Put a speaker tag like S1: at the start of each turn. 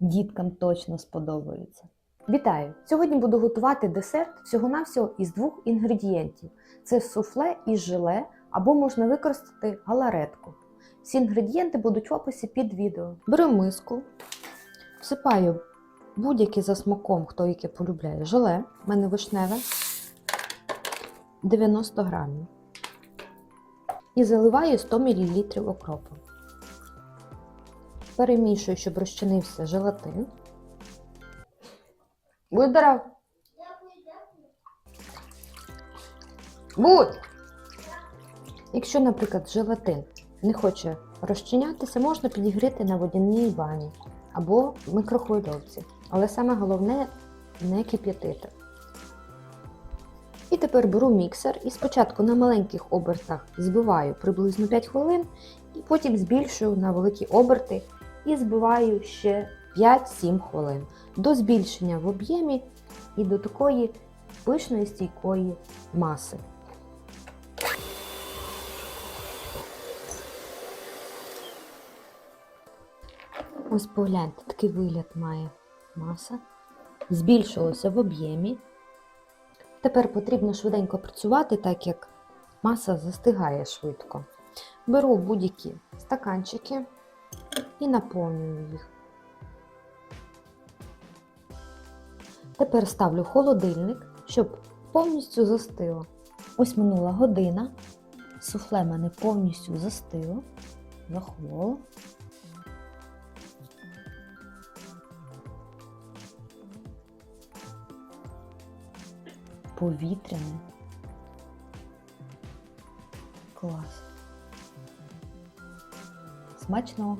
S1: Діткам точно сподобаються. Вітаю! Сьогодні буду готувати десерт всього-навсього із двох інгредієнтів: це суфле із желе або можна використати галаретку. Всі інгредієнти будуть в описі під відео. Беру миску, всипаю будь-яке за смаком, хто яке полюбляє желе, в мене вишневе 90 грамів. І заливаю 100 мл окропу. Перемішую, щоб розчинився желатин. Будь здоров! Будь! Якщо, наприклад, желатин не хоче розчинятися, можна підігріти на водяній бані або в микрохвильовці. Але саме головне не кип'ятити. І тепер беру міксер і спочатку на маленьких обертах збиваю приблизно 5 хвилин, і потім збільшую на великі оберти і збиваю ще 5-7 хвилин до збільшення в об'ємі і до такої пишної стійкої маси. Ось погляньте, такий вигляд має маса. Збільшилося в об'ємі. Тепер потрібно швиденько працювати, так як маса застигає швидко. Беру будь-які стаканчики і наповнюю їх. Тепер ставлю холодильник, щоб повністю застило. Ось минула година. Суфле мене повністю застило, захололо. Повітряне. Клас. Смачного!